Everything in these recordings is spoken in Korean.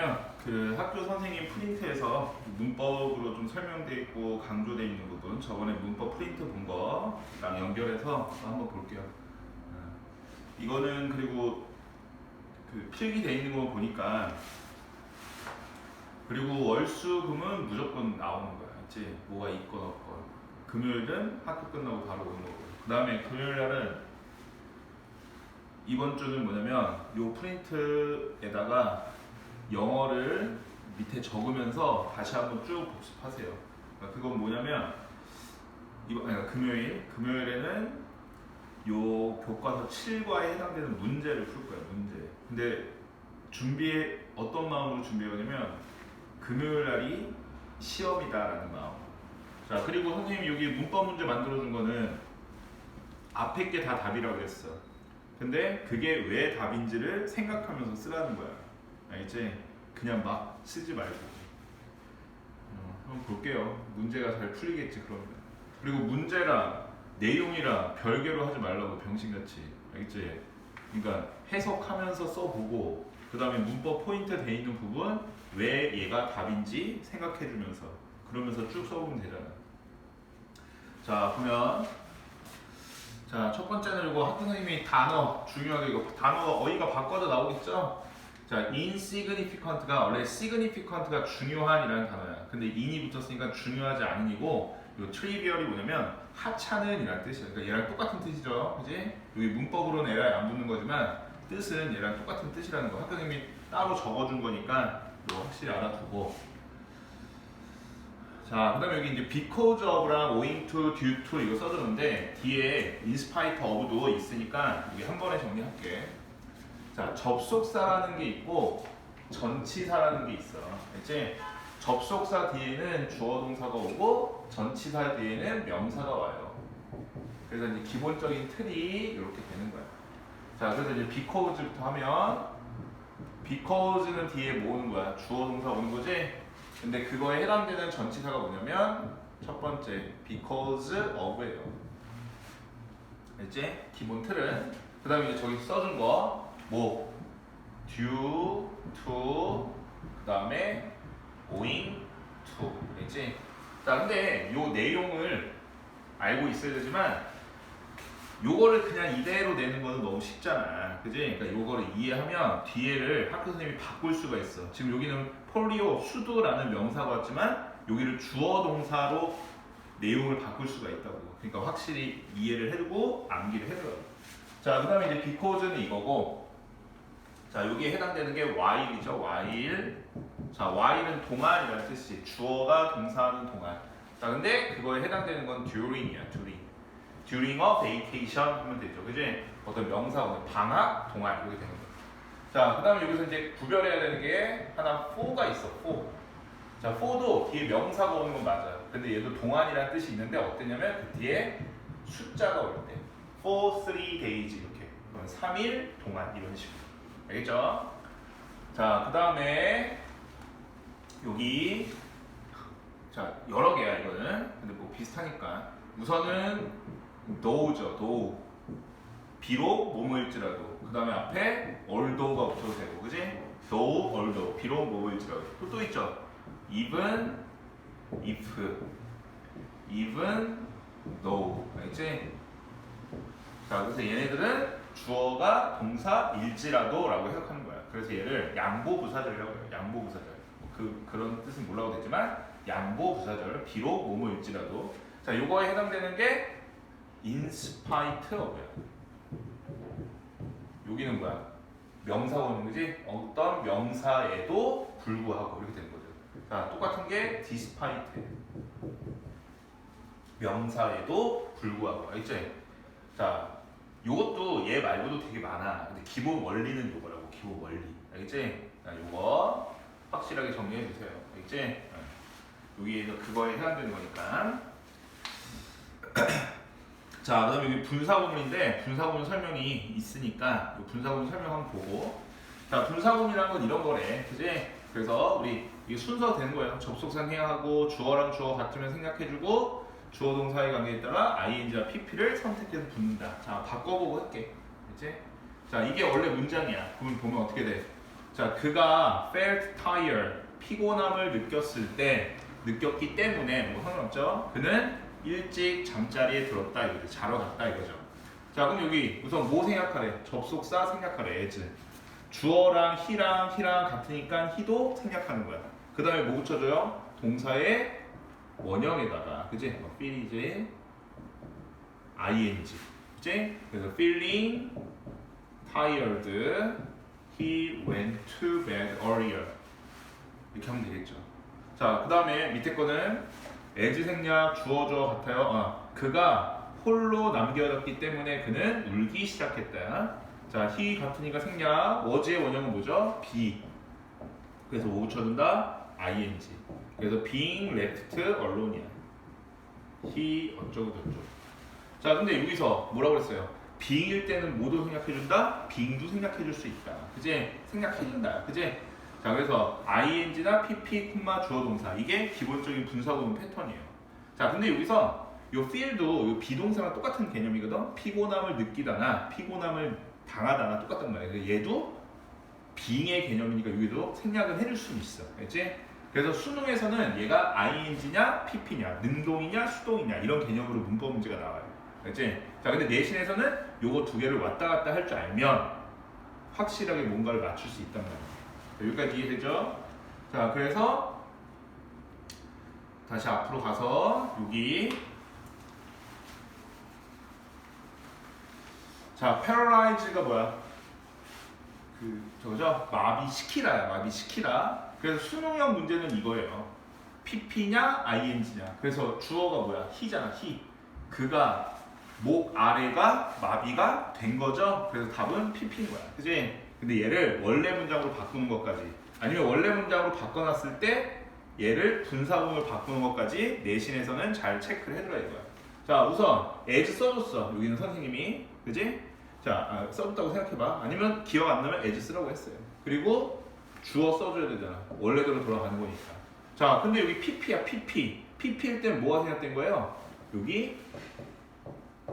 뭐냐면 그 학교 선생님 프린트에서 문법으로 좀 설명돼 있고 강조돼 있는 부분 저번에 문법 프린트 본 거랑 연결해서 한번 볼게요. 어. 이거는 그리고 그 필기돼 있는 거 보니까 그리고 월수금은 무조건 나오는 거야. 있지? 뭐가 있건 없건. 금요일은 학교 끝나고 바로 오는 거고. 그 다음에 금요일 날은 이번 주는 뭐냐면 요 프린트에다가 영어를 밑에 적으면서 다시 한번 쭉 복습하세요. 그러니까 그건 뭐냐면 이거 아니 그러니까 금요일 금요일에는 요 교과서 7과에 해당되는 문제를 풀 거예요. 문제. 근데 준비에 어떤 마음으로 준비해오냐면 금요일 날이 시험이다라는 마음. 자 그리고 선생님이 여기 문법 문제 만들어준 거는 앞에 게 다 답이라고 했어. 근데 그게 왜 답인지를 생각하면서 쓰라는 거야. 알겠지? 그냥 막 쓰지 말고. 어, 한번 볼게요. 문제가 잘 풀리겠지 그러면. 그리고 문제랑 내용이랑 별개로 하지 말라고 병신같이. 알겠지? 그러니까 해석하면서 써보고 그 다음에 문법 포인트 돼 있는 부분 왜 얘가 답인지 생각해주면서 그러면서 쭉 써보면 되잖아. 자 그러면 자, 첫 번째는 이거 학교 선생님이 단어 중요하게 이거 단어 어휘가 바꿔도 나오겠죠? 자, insignificant가 원래 significant가 중요한이라는 단어야. 근데 in이 붙었으니까 중요하지 않은이고 이 trivial이 뭐냐면 하찮은 이라는 뜻이야. 그러니까 얘랑 똑같은 뜻이죠, 그지? 여기 문법으로는 얘랑 안 붙는 거지만 뜻은 얘랑 똑같은 뜻이라는 거. 학교 선생님이 따로 적어준 거니까 이거 확실히 알아두고. 자, 그 다음에 여기 이제 because of랑 owing to, due to 이거 써주는데 뒤에 in spite of도 있으니까 여기 한 번에 정리할게. 자, 접속사라는 게 있고 전치사라는 게 있어. 이제 접속사 뒤에는 주어 동사가 오고 전치사 뒤에는 명사가 와요. 그래서 이제 기본적인 틀이 이렇게 되는 거야. 자, 그래서 이제 because부터 하면 because는 뒤에 뭐 오는 거야? 주어 동사 오는 거지? 근데 그거에 해당되는 전치사가 뭐냐면 첫 번째 because of예요. 알지? 기본 틀은 그다음에 이제 저기 써준 거 뭐 due to 그다음에 owing to 알지? 자 근데 요 내용을 알고 있어야 되지만 요거를 그냥 이대로 내는 거는 너무 쉽잖아. 그지? 그러니까 요거를 이해하면 뒤에를 학교 선생님이 바꿀 수가 있어. 지금 여기는 폴리오, 수두라는 명사가 왔지만 여기를 주어 동사로 내용을 바꿀 수가 있다고. 그러니까 확실히 이해를 해두고 암기를 해둬요. 자, 그 다음에 이제 because는 이거고 자, 여기에 해당되는 게 while이죠. while. 자, while은 동안이라는 뜻이 주어가 동사하는 동안. 자, 근데 그거에 해당되는 건 during이야, during. during a vacation 하면 되죠. 그지? 어떤 명사, 방학, 동안 이렇게 되는 거예요. 자, 그 다음에 여기서 이제 구별해야 되는 게 하나 for가 있어, for. 자, for도 뒤에 명사가 오는 건 맞아요. 근데 얘도 동안이라는 뜻이 있는데 어땠냐면 그 뒤에 숫자가 올 때. for three days 이렇게. 그럼 3일 동안 이런 식으로. 알겠죠? 자, 그 다음에 여기 자, 여러 개야 이거는. 근데 뭐 비슷하니까. 우선은 though죠, though. 비록 뭐뭐일지라도. 그 다음에 앞에 although가 붙어도 되고, 그지? though, although. 비록 뭐뭐일지라도. 또, 또 있죠. even, even, though. 알겠지? 자, 그래서 얘네들은 주어가 동사 일지라도 라고 해석하는 거야. 그래서 얘를 양보 부사절이라고 해요. 양보 부사절. 그, 그런 뜻은 몰라도 되지만, 양보 부사절. 비록 뭐뭐일지라도. 자, 요거에 해당되는 게 spite of야. 여기는 뭐야? 명사 오는 거지? 어떤 명사에도 불구하고 이렇게 되는 거죠. 자, 똑같은 게 despite. 명사에도 불구하고. 알겠지? 자, 요것도 얘 말고도 되게 많아. 근데 기본 원리는 요거라고. 기본 원리. 알겠지? 자, 요거 확실하게 정리해 주세요. 알겠지? 응. 여기에서 그거에 해당되는 거니까. 자, 그다음에 여기 분사구문인데 분사구문 설명이 있으니까 이 분사구문 설명 한번 보고. 자, 분사구문이라는 건 이런 거래, 그지? 그래서 우리 이게 순서 되는 거예요. 접속사 생각하고 주어랑 주어 같으면 생각해주고 주어 동사의 관계에 따라 ing와 pp를 선택해서 붙는다. 자, 바꿔보고 할게, 그지? 자, 이게 원래 문장이야. 그러면 보면 어떻게 돼? 자, 자, 그가 felt tired, 피곤함을 느꼈을 때, 느꼈기 때문에 뭐 상관없죠. 그는 일찍 잠자리에 들었다 이거죠. 자러 갔다 이거죠. 자, 그럼 여기 우선 뭐 생략하래? 접속사 생략하래. as. 주어랑 he랑 he랑 같으니까 he도 생략하는 거야. 그 다음에 뭐 붙여줘요? 동사의 원형에다가, 그지? 뭐 feel이지, ing, 그지? 그래서 feeling tired, he went to bed earlier. 이렇게 하면 되겠죠. 자, 그 다음에 밑에 거는 as 생략 주어 주어 같아요. 아, 그가 홀로 남겨졌기 때문에 그는 울기 시작했다. 자, he 같으니까 생략. was의 원형은 뭐죠? be. 그래서 뭐 붙여준다? ing. 그래서 being left alone이야. he 어쩌고 저쩌고. 자, 근데 여기서 뭐라고 그랬어요? being일 때는 뭐도 생략해준다? being도 생략해줄 수 있다. 그지? 생략해준다. 그지? 자, 그래서 ing나 pp, 주어 동사 이게 기본적인 분사 구문 패턴이에요. 자, 근데 여기서 요 feel도 요 비동사랑 똑같은 개념이거든. 피곤함을 느끼다나 피곤함을 당하다나 똑같단 말이에요. 얘도 being의 개념이니까 여기도 생략은 해줄 수 있어. 알지? 그래서 수능에서는 얘가 ing냐 pp냐 능동이냐 수동이냐 이런 개념으로 문법 문제가 나와요. 알지? 자, 근데 내신에서는 요거 두 개를 왔다 갔다 할 줄 알면 확실하게 뭔가를 맞출 수 있단 말이에요. 자, 여기까지 이해되죠? 자, 그래서 다시 앞으로 가서 여기 자, paralyze가 뭐야? 그 저거죠? 마비시키라야, 마비시키라. 그래서 수능형 문제는 이거예요. pp냐, ing냐. 그래서 주어가 뭐야? he잖아, he. 그가 목 아래가 마비가 된 거죠. 그래서 답은 pp인 거야. 그지? 근데 얘를 원래 문장으로 바꾸는 것까지 아니면 원래 문장으로 바꿔놨을 때 얘를 분사구문을 바꾸는 것까지 내신에서는 잘 체크를 해줘야 이거야. 자, 우선 as 써줬어. 여기는 선생님이. 그지? 자, 아, 써줬다고 생각해봐. 아니면 기억 안 나면 as 쓰라고 했어요. 그리고 주어 써줘야 되잖아. 원래대로 돌아가는 거니까. 자, 근데 여기 pp야, pp. pp일 때는 뭐가 생략된 거예요? 여기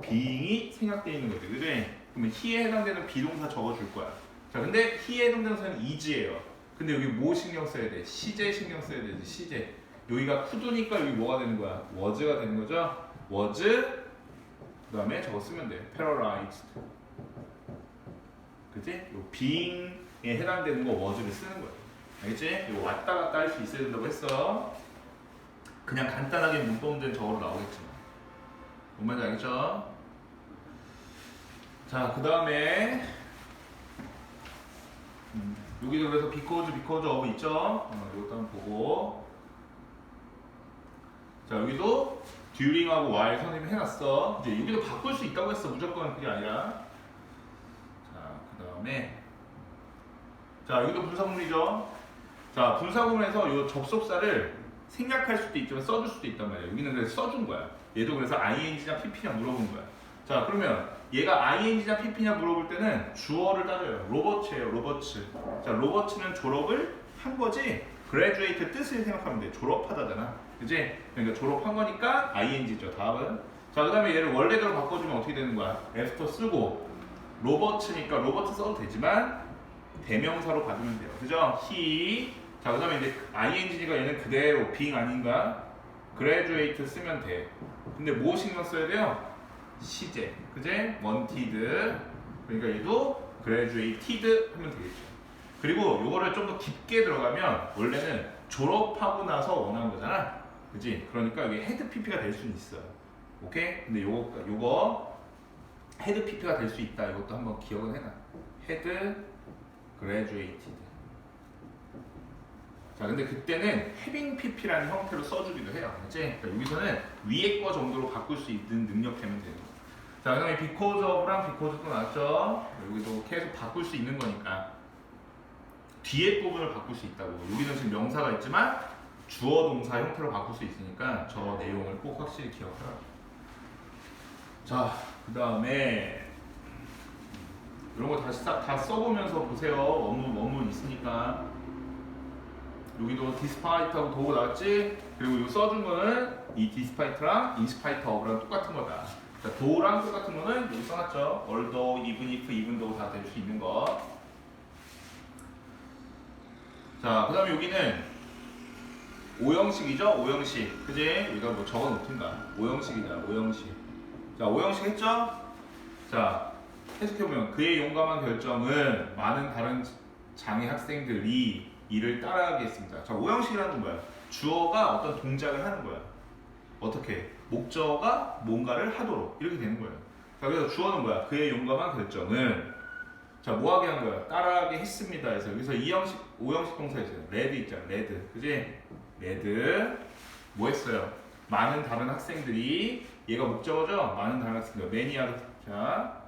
being이 생략되어 있는 거지. 그지? 그러면 he에 해당되는 비동사 적어줄 거야. 자, 근데 he에 해당되는 is예요. 근데 여기 뭐 신경 써야 돼? 시제 신경 써야 되지, 시제. 여기가 could니까 여기 뭐가 되는 거야? was가 되는 거죠? was 그 다음에 저거 쓰면 돼. paralyzed. 그지? 요 being에 해당되는 거 was를 쓰는 거야. 알겠지? 이거 왔다 갔다 할 수 있어야 된다고 했어. 그냥 간단하게 문법 문제는 저거로 나오겠지만. 뭔 말인지 알겠죠? 자, 그 다음에 음, 여기도 그래서 because, because of 있죠? 어, 이것도 한번 보고 자, 여기도 during하고 while 선생님이 해놨어 이제 여기도 바꿀 수 있다고 했어 무조건 그게 아니라 자, 그 다음에 자, 여기도 분사구문이죠? 자, 분사구문에서 이 접속사를 생략할 수도 있지만 써줄 수도 있단 말이야 여기는 그래서 써준 거야. 얘도 그래서 ing냐 pp냐 물어본 거야. 자 그러면 얘가 ing냐 pp냐 물어볼 때는 주어를 따져요. 로버츠예요 로버츠. 자 로버츠는 졸업을 한 거지 graduate 뜻을 생각하면 돼. 졸업하다잖아. 그지? 그러니까 졸업한 거니까 ing죠 다음은. 자 그 다음에 얘를 원래대로 바꿔주면 어떻게 되는 거야? 애프터 쓰고 로버츠니까 로버트 써도 되지만 대명사로 받으면 돼요 그죠 he 자 그 다음에 이제 ing가 얘는 그대로 being 아닌가 graduate 쓰면 돼 근데 뭐 신경 써야 돼요? 시제, 그제? wanted. 그러니까 얘도 graduated 하면 되겠죠. 그리고 요거를 좀 더 깊게 들어가면 원래는 졸업하고 나서 원하는 거잖아. 그지? 그러니까 여기 헤드 PP가 될 수는 있어요. 오케이? 근데 요거, 요거 헤드 PP가 될 수 있다. 이것도 한번 기억을 해놔. 헤드 graduated. 자, 근데 그때는 having pp라는 형태로 써주기도 해요. 그치? 그러니까 여기서는 위에 거 정도로 바꿀 수 있는 되는 거. 자, 그 다음에 because of랑 because 또 나왔죠? 여기도 계속 바꿀 수 있는 거니까. 뒤에 부분을 바꿀 수 있다고. 여기는 지금 명사가 있지만 주어 동사 형태로 바꿀 수 있으니까 저 내용을 꼭 확실히 기억하라. 자, 그 다음에 이런 거 다시 싹다 써보면서 보세요. 원문, 원문 있으니까. 여기도 디스파이트하고 도구 나왔지? 그리고 이 써준 거는 이 디스파이트랑 인스파이트 어브랑 똑같은 거다. 자, 도랑 똑같은 거는 여기 써놨죠. although, even if, even though 다될 수 있는 거. 자, 그 다음에 여기는 오형식이죠? 오형식. 그지? 여기가 뭐 적어 놓든가. 오형식이잖아, 오형식. 자, 오형식 했죠? 자, 해석해보면 그의 용감한 결정은 많은 다른 장애 학생들이 이를 따라하게 했습니다. 자, 오형식이라는 건 뭐야? 주어가 어떤 동작을 하는 거야. 어떻게? 목적어가 뭔가를 하도록 이렇게 되는 거예요. 자, 그래서 주어는 뭐야? 그의 용감한 결정은 자, 뭐 하게 한 거야? 따라하게 했습니다. 해서 여기서 이 형식 5형식 동사 있잖아. 레드 있잖아. 레드. 그지? 레드. 뭐 했어요? 많은 다른 학생들이 얘가 목적어죠? 많은 다른 학생들. other 자, 그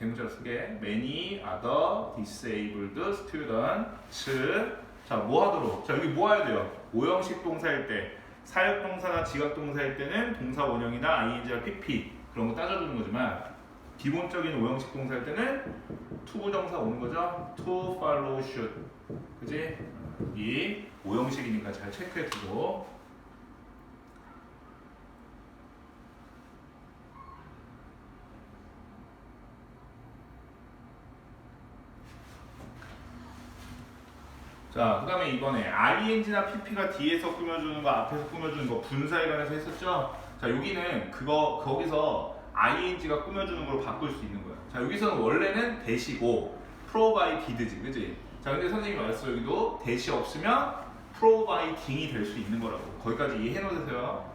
대문자로 쓰게 many other disabled students 자, 뭐 하도록? 자, 여기 뭐 해야 돼요? 5형식 동사일 때 사역 동사나 지각 동사일 때는 동사 원형이나 ing와 pp 그런 거 따져주는 거지만 기본적인 5형식 동사일 때는 투부정사 오는 거죠. to follow should. 그지? 이 5형식이니까 잘 체크해 두고. 자, 그 다음에 이번에 ing나 pp가 뒤에서 꾸며주는 거, 앞에서 꾸며주는 거 분사에 관해서 했었죠? 자, 여기는 그거, 거기서 ing가 꾸며주는 걸로 바꿀 수 있는 거야. 자, 여기서는 원래는 대시고, provided지, 그지? 자, 근데 선생님이 말했어, 여기도 대시 없으면 providing이 될 수 있는 거라고. 거기까지 이해해 놓으세요.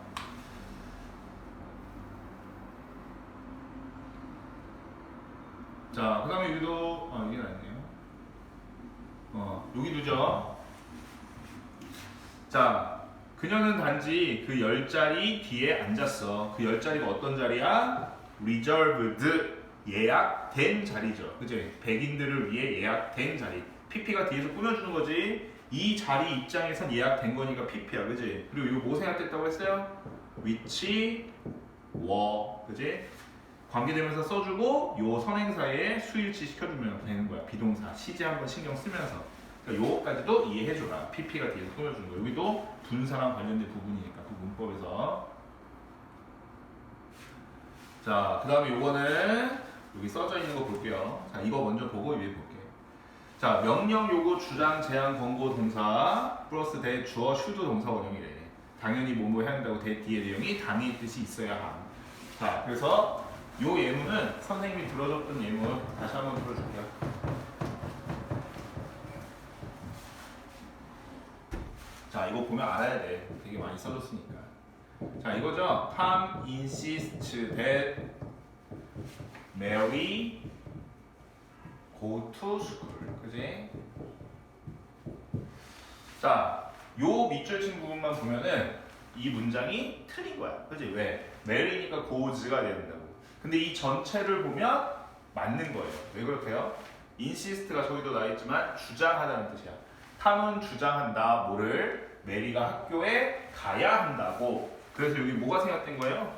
자, 그 다음에 여기도, 아, 이게 아니네요. 어, 여기도죠. 자, 그녀는 단지 그 열 자리 뒤에 앉았어. 그 열 자리가 어떤 자리야? reserved 예약된 자리죠. 그죠? 백인들을 위해 예약된 자리. PP가 뒤에서 꾸며주는 거지. 이 자리 입장에선 예약된 거니까 PP야. 그지? 그리고 이거 뭐 생각됐다고 했어요? which were. 그지? 관계대명사 써주고 요 선행사에 수일치 시켜주면 되는 거야. 비동사. 시제 한번 신경 쓰면서. 그러니까 요거까지도 이해해줘라. PP가 뒤에서 꾸며주는 거. 여기도 분사랑 관련된 부분이니까 그 문법에서. 자, 그 다음에 요거는 여기 써져 있는 거 볼게요. 자, 이거 먼저 보고 위에 볼게요. 자, 명령, 요구, 주장, 제한, 권고, 동사 플러스 대, 주어, 슈드 동사 원형이래. 당연히 뭐뭐 해야 한다고 대 뒤에 내용이 당의 뜻이 있어야 함. 자, 그래서 요 예문은 선생님이 들어줬던 예문 다시 한번 들어줄게요. 자, 이거 보면 알아야 돼. 되게 많이 써줬으니까. 자, 이거죠. Tom insists that Mary go to school. 그지? 자, 요 밑줄 친 부분만 보면은 이 문장이 틀린 거야. 그지? 왜? 메리니까 돼야 된다고. 근데 이 전체를 보면 맞는 거예요. 왜 그렇게요? insist가 저기도 나와 있지만 주장하다는 뜻이야. 탐은 주장한다. 뭐를? 메리가 학교에 가야 한다고. 그래서 여기 뭐가 생각된 거예요?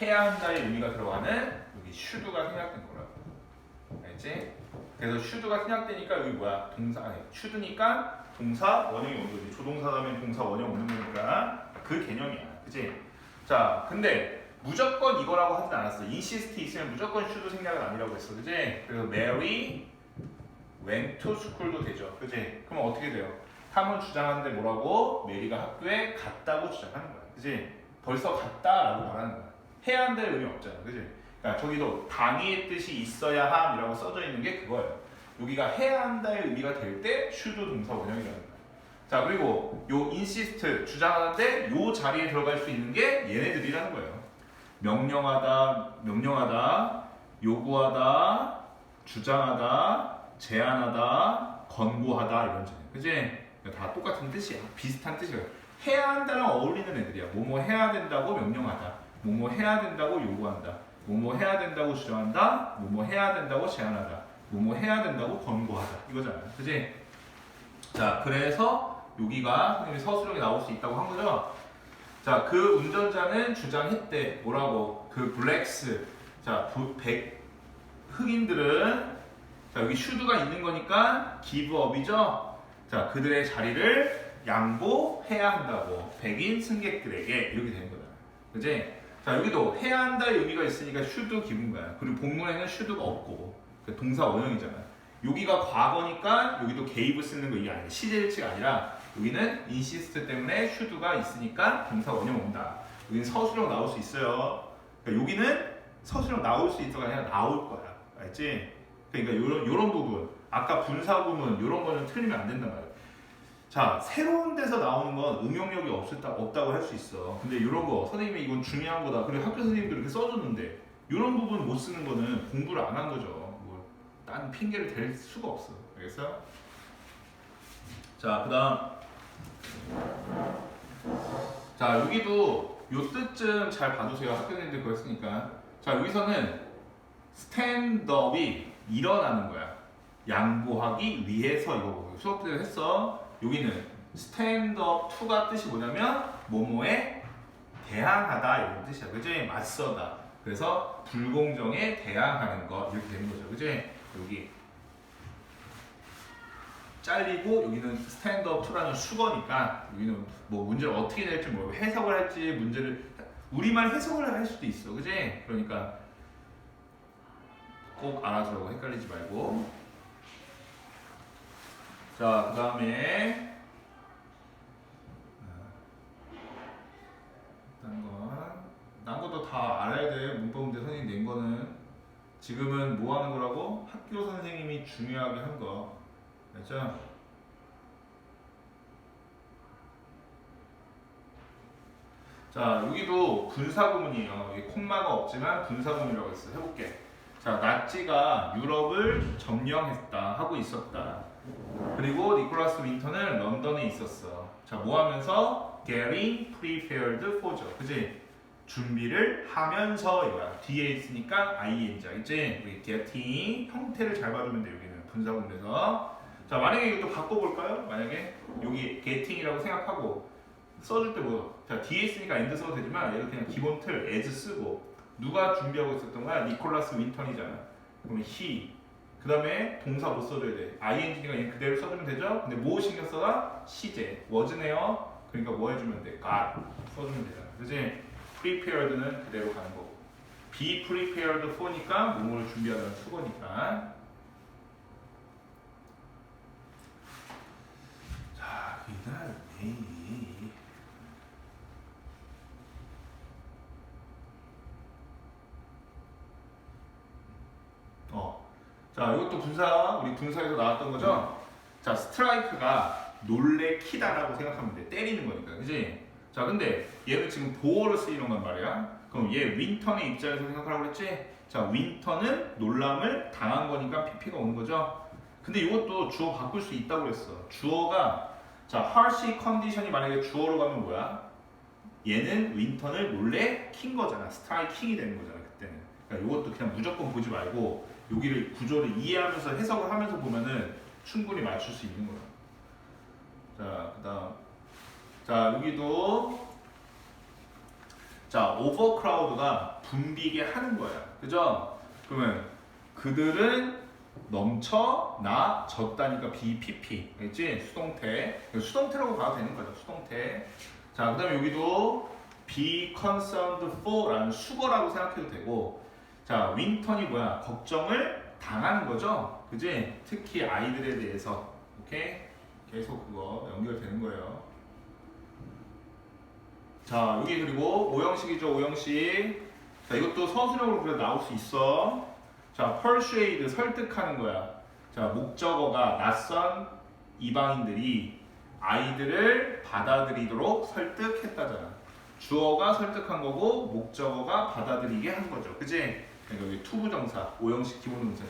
해야 한다의 의미가 들어가는 여기 슈드가 생각된 거라고. 알지? 그래서 슈드가 생각되니까 여기 뭐야? 동사 아니 슈드니까 동사 원형이 오는 거지. 조동사 다음에 동사 원형 오는 거니까 그 개념이야. 그지? 자, 근데 무조건 이거라고 하진 않았어. 인시스트 있으면 무조건 슈드 생략은 아니라고 했어. 그지? Mary went to school도 되죠. 그지? 그럼 어떻게 돼요? 탐은 주장하는데 뭐라고? 메리가 학교에 갔다고 주장하는 거야. 그지? 벌써 갔다라고 말하는 거야. 해야 한다는 의미 없잖아. 그지? 그러니까 저기도 당의 뜻이 있어야 함이라고 써져 있는 게 그거예요. 여기가 해야 한다의 의미가 될 때 슈드 동사 원형이라는 거야. 자 그리고 요 insist 주장하는데 요 자리에 들어갈 수 있는 게 얘네들이라는 거예요. 명령하다, 명령하다, 요구하다, 주장하다, 제안하다, 권고하다 이런 점. 그지? 다 똑같은 뜻이야. 비슷한 뜻이야. 해야 한다랑 어울리는 애들이야. 뭐뭐 해야 된다고 명령하다. 뭐뭐 해야 된다고 요구한다. 뭐뭐 해야 된다고 주장한다. 뭐뭐 해야 된다고 제안하다. 뭐뭐 해야 된다고 권고하다. 이거잖아. 그지? 자, 그래서 여기가 선생님이 서술형이 나올 수 있다고 한 거죠. 자, 그 운전자는 주장했대. 뭐라고? 그 블랙스. 자, 부, 백 흑인들은 자, 여기 슈드가 있는 거니까 기브업이죠. 자, 그들의 자리를 양보해야 한다고 백인 승객들에게 이렇게 되는 거다. 그지? 자, 여기도 해야 한다의 의미가 있으니까 슈드 기분 거야. 그리고 본문에는 슈드가 없고 그 동사 원형이잖아. 여기가 과거니까 여기도 gave 쓰는 거 이게 아니라 시제일치가 아니라 여기는 insist 때문에 should가 있으니까 동사 원형 온다. 여기는 서술형 나올 수 있어요. 그러니까 여기는 서술형 나올 수 있어가 아니라 나올 거야. 알지? 그러니까 요런 요런 부분 아까 분사 부분 요런 거는 틀리면 안 된단 말이야. 자 새로운 데서 나오는 건 응용력이 없었다 없다고 할 수 있어. 근데 요런 거 선생님이 이건 중요한 거다. 그리고 학교 선생님도 이렇게 써줬는데 요런 부분 못 쓰는 거는 공부를 안 한 거죠. 뭐, 딴 핑계를 댈 수가 없어. 알겠어? 자 그 다음 자 여기도 요 뜻좀 잘 봐주세요. 학교 선생님들 그거 했으니까. 자 여기서는 스탠드업이 일어나는 거야. 양보하기 위해서 이거 수업 때 했어. 여기는 스탠드업 투가 뜻이 뭐냐면 뭐뭐에 대항하다 이런 뜻이야. 그지? 맞서다. 그래서 불공정에 대항하는 거 이렇게 되는 거죠. 그지? 여기 잘리고 여기는 스탠드업 투라는 수거니까 여기는 뭐 문제를 어떻게 낼지 모르고 해석을 할지 문제를 우리말 해석을 할 수도 있어. 그지? 그러니까 꼭 알아서 헷갈리지 말고 자, 그 다음에 딴 건, 딴 것도 다 알아야 돼. 문법 문제 선생님 낸 거는 지금은 뭐 하는 거라고? 학교 선생님이 중요하게 한 거. 알죠? 자, 여기도 분사구문이에요. 여기 콤마가 없지만 분사구문이라고 했어. 해볼게. 자, 나치가 유럽을 점령했다 하고 있었다. 그리고 니콜라스 윈터는 런던에 있었어. 자, 뭐 하면서 getting prepared for죠. 그지? 준비를 하면서 이거야. 뒤에 있으니까 ing 알겠지? 우리 getting 형태를 잘 봐주면 돼 여기는 분사구문에서. 자, 만약에 이것도 바꿔볼까요? 만약에 여기 getting이라고 생각하고 써줄 때 뭐? 자, 뒤에 있으니까 end 써도 되지만 얘가 그냥 기본 틀 as 쓰고 누가 준비하고 있었던 거야? 니콜라스 윈턴이잖아. 그러면 he. 그 다음에 동사 못 써줘야 돼. ing가 그냥 그대로 써주면 되죠? 근데 뭐 신경 써라? 시제. was네요. 그러니까 뭐 해주면 돼? got. 써주면 되잖아. 그지? prepared는 그대로 가는 거고. be prepared for니까 뭐뭐를 준비하는 수거니까. 자, 그 다음에. 어. 자, 이것도 분사, 우리 분사에서 나왔던 거죠? 자, 스트라이크가 놀래키다라고 생각하면 돼. 때리는 거니까. 그지? 자, 근데 얘는 지금 보호를 쓰이는 건 말이야. 그럼 얘 윈턴의 입장에서 생각하라고 그랬지? 자, 윈턴은 놀람을 당한 거니까 PP가 오는 거죠? 근데 이것도 주어 바꿀 수 있다고 그랬어. 주어가, 자, harsh 컨디션이 만약에 주어로 가면 뭐야? 얘는 윈턴을 몰래 킨 거잖아. 스트라이킹이 되는 거잖아, 그때는. 그러니까 이것도 그냥 무조건 보지 말고 여기를 구조를 이해하면서 해석을 하면서 보면은 충분히 맞출 수 있는 거야. 자, 그다음 자 여기도 자 오버크라우드가 붐비게 하는 거야, 그죠? 그러면 그들은 넘쳐 나 졌다니까 BPP, 알겠지? 수동태 수동태라고 봐도 되는 거죠, 수동태. 자, 그 다음에 여기도 be concerned for라는 수거라고 생각해도 되고. 자, 윈턴이 뭐야? 걱정을 당하는 거죠? 그지? 특히 아이들에 대해서. 오케이? 계속 그거 연결되는 거예요. 자, 여기 그리고 오형식이죠, 오형식. 자, 이것도 서술형으로 그래 나올 수 있어. 자, persuade, 설득하는 거야. 자, 목적어가 낯선 이방인들이 아이들을 받아들이도록 설득했다잖아. 주어가 설득한 거고 목적어가 받아들이게 한 거죠. 그지? 그러니까 여기 투부정사, 오형식 기본동사.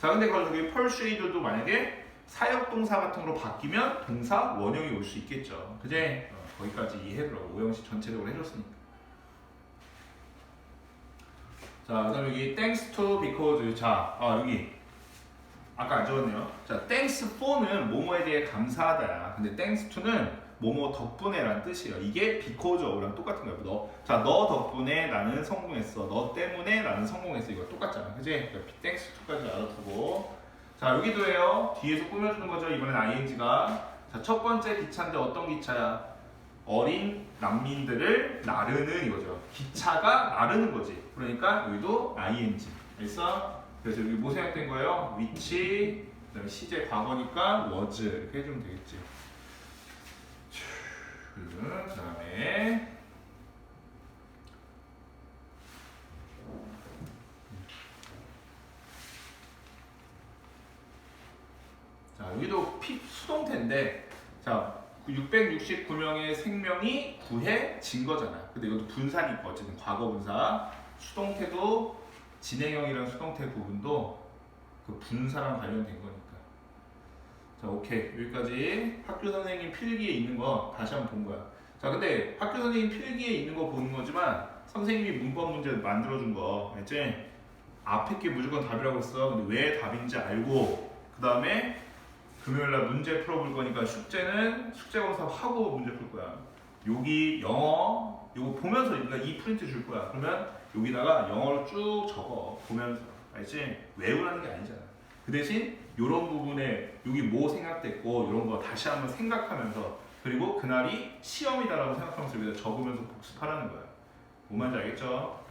자, 근데 그럼 여기 persuade도 만약에 사역동사 같은 걸로 바뀌면 동사 원형이 올 수 있겠죠. 그지? 어, 거기까지 이해해보라고. 오형식 전체적으로 해줬으니까. 자, 그 다음 여기 thanks to because 자, 아 여기 아까 안 적었네요. 자, thanks for는 뭐뭐에 대해 감사하다야. 근데 thanks to는 뭐뭐 덕분에라는 뜻이에요. 이게 because of랑 똑같은 거예요. 너, 자, 너 덕분에 나는 성공했어. 너 때문에 나는 성공했어. 이거 똑같잖아. 그지? 그러니까 thanks to까지 알아두고. 자, 여기도 해요. 뒤에서 꾸며주는 거죠. 이번엔 ing가. 자, 첫 번째 기차인데 어떤 기차야? 어린 난민들을 나르는 이거죠. 기차가 나르는 거지. 그러니까 여기도 ing. 알겠어? 그래서 여기 뭐 생각된 거예요? which 그다음에 시제 과거니까 was 이렇게 해주면 되겠지. 그 다음에 자 여기도 피 수동태인데 자 669명의 생명이 구해진 거잖아. 근데 이것도 분사니까 어쨌든 과거 분사 수동태도 진행형이랑 수동태 부분도 그 분사랑 관련된 거니까. 자 오케이 여기까지 학교 선생님 필기에 있는 거 다시 한번 본 거야. 자 근데 학교 선생님 필기에 있는 거 보는 거지만 선생님이 문법 문제 만들어준 거 알지? 앞에 게 무조건 답이라고 했어. 근데 왜 답인지 알고 그 다음에 금요일 날 문제 풀어볼 거니까 숙제는 숙제 검사 하고 문제 풀 거야. 여기 영어 이거 보면서 그러니까 이 프린트 줄 거야. 그러면 여기다가 영어로 쭉 적어 보면서 알지? 외우라는 게 아니잖아. 그 대신 이런 부분에 여기 뭐 생각됐고 이런 거 다시 한번 생각하면서 그리고 그날이 시험이다라고 생각하면서 여기다 적으면서 복습하라는 거야. 뭔 말인지 알겠죠?